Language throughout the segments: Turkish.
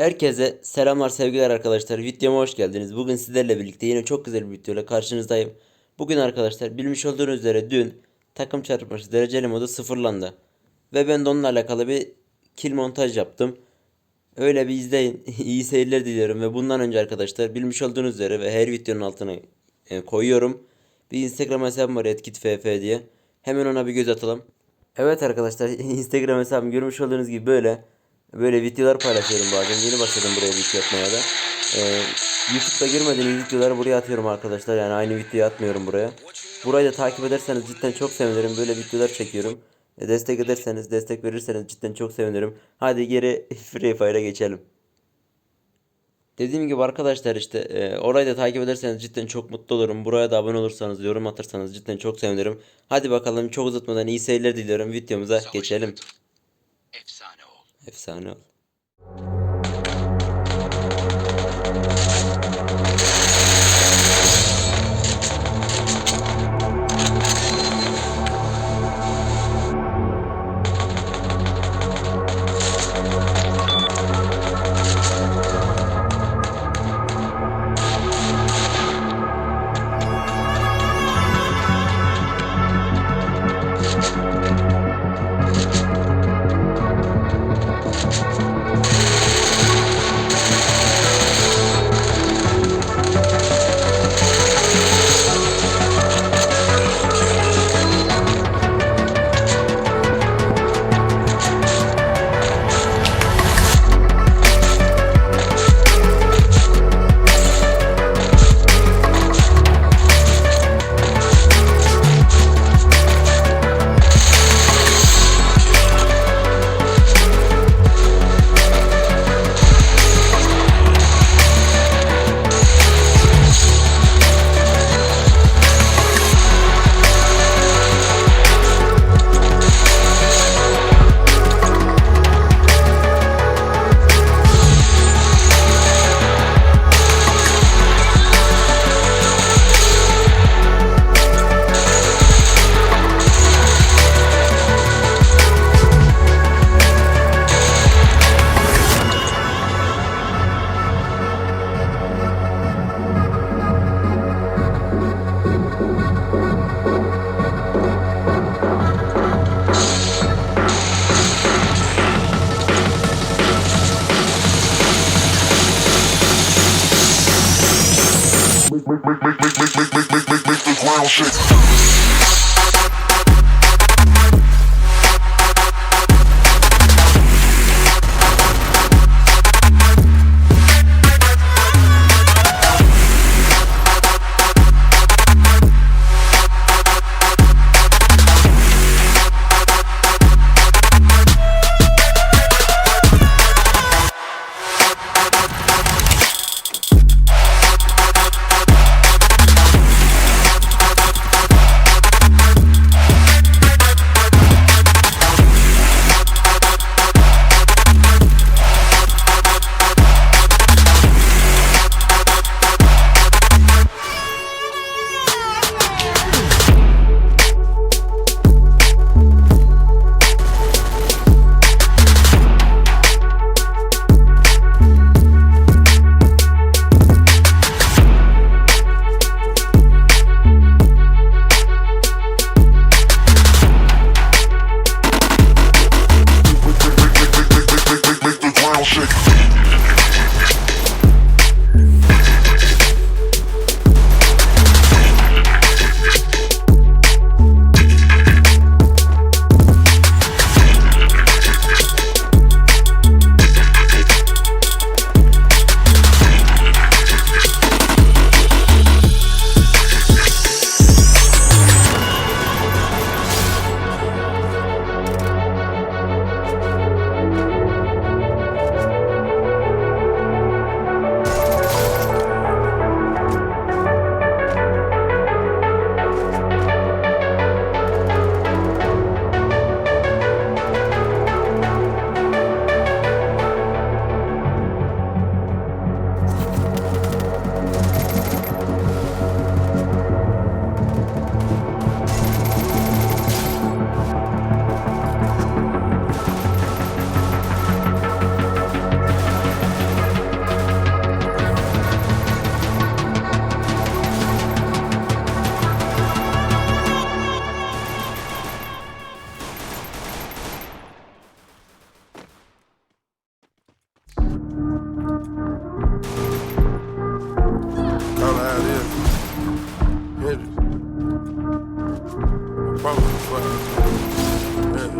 Herkese selamlar sevgiler arkadaşlar. Videoma hoş geldiniz. Bugün sizlerle birlikte yine çok güzel bir videoyla karşınızdayım. Bugün arkadaşlar bilmiş olduğunuz üzere dün takım çarpışması dereceli modu sıfırlandı. Ve ben de onunla alakalı bir kill montaj yaptım. Öyle bir izleyin. İyi seyirler diliyorum ve bundan önce arkadaşlar bilmiş olduğunuz üzere ve her videonun altına e, koyuyorum. Bir Instagram hesabım var etkitff diye. Hemen ona bir göz atalım. Evet arkadaşlar Instagram hesabım görmüş olduğunuz gibi böyle böyle videolar paylaşıyorum bazen. Yeni başladım buraya video atmaya da. Ee, YouTube'da görmediğiniz videoları buraya atıyorum arkadaşlar. Yani aynı videoyu atmıyorum buraya. Burayı da takip ederseniz cidden çok sevinirim. Böyle videolar çekiyorum. E, destek ederseniz, destek verirseniz cidden çok sevinirim. Hadi geri Free Fire'a geçelim. Dediğim gibi arkadaşlar işte e, orayı da takip ederseniz cidden çok mutlu olurum. Buraya da abone olursanız, yorum atarsanız cidden çok sevinirim. Hadi bakalım çok uzatmadan iyi seyirler diliyorum. Videomuza geçelim. Efsane. افسانه make, make, make, make, make, make, make, make, make, make ground shake.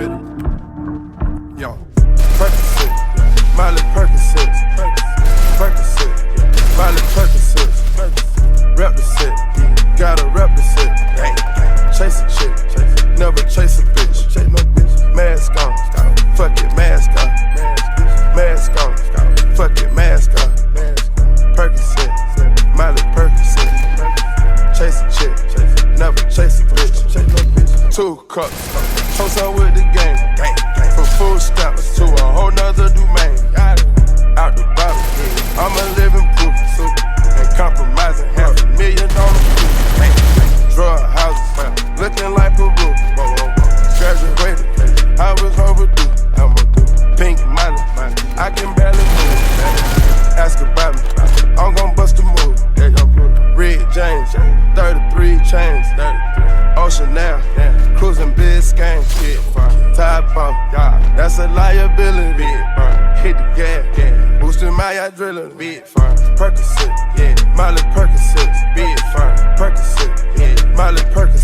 Yo, Percocet, Miley Percocet, Percocet, Miley Percocet, rep the set, gotta rep the set. Chase a chick, never chase a bitch. two cups. Toast up with the game. From food stamps to a whole nother domain. Out the bottle, I'm a. that driller, be it fine. Percocet, yeah. Molly Percocet, be it fine. Percocet, yeah. Molly Percocet.